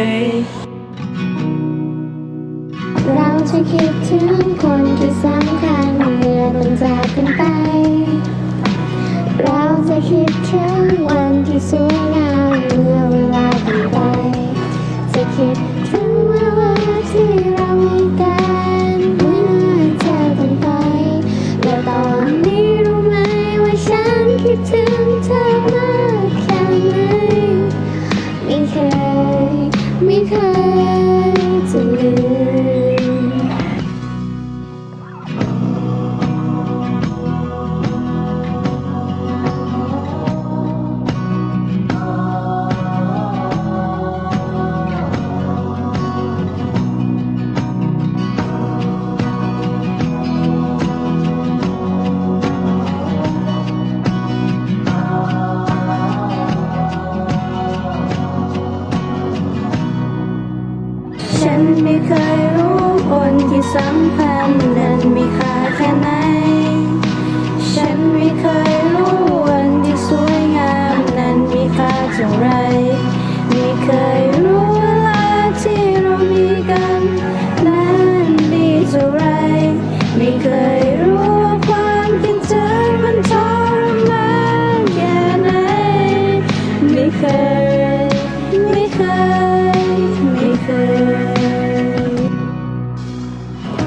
เคยเราจะคิดถึงคนที่สำคัญเมื่อต้องจากกันไป เราจะคิดถึงวันที่สวยงามเมื่อเวลาผ่านไป จะคิดถึงเวลาที่เรามีกันเมื่อเจอกันไป แล้วตอนนี้รู้ไหมว่าฉันคิดถึง ไม่เคยรู้คนที่สำคัญ